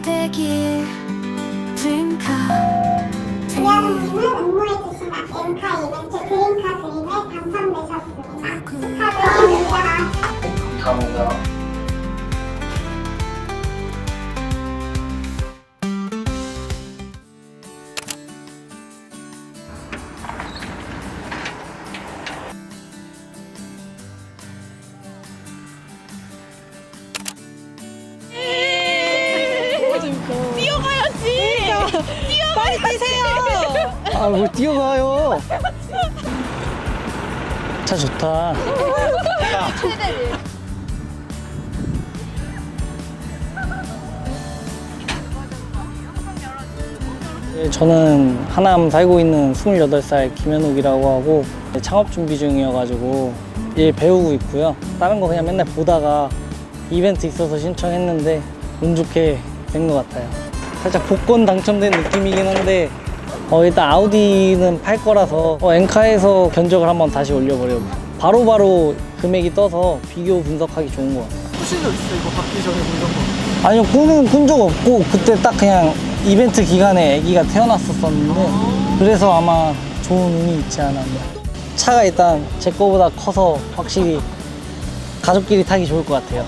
이 되길 드림카 이하로님은 응모해주신 엠카 이벤트 그린카 그림에 당첨되셨습니다. 축하드립니다. 감사합니다. 아, 뭘 뛰어가요? 차 좋다. 예, 저는 하남 살고 있는 28살 김현욱이라고 하고 창업 준비 중이어가지고 일 배우고 있고요. 다른 거 그냥 맨날 보다가 이벤트 있어서 신청했는데 운 좋게 된 것 같아요. 살짝 복권 당첨된 느낌이긴 한데 어, 일단 아우디는 팔 거라서 어, 엔카에서 견적을 한번 다시 올려보려고 바로바로 금액이 떠서 비교 분석하기 좋은 것 같아요. 혹시 적 있어 이거 받기 전에 거? 아니요, 꾸는 꾼적 없고 그때 딱 그냥 이벤트 기간에 아기가 태어났었었는데 그래서 아마 좋은 운이 있지 않았나. 차가 일단 제 거보다 커서 확실히 가족끼리 타기 좋을 것 같아요.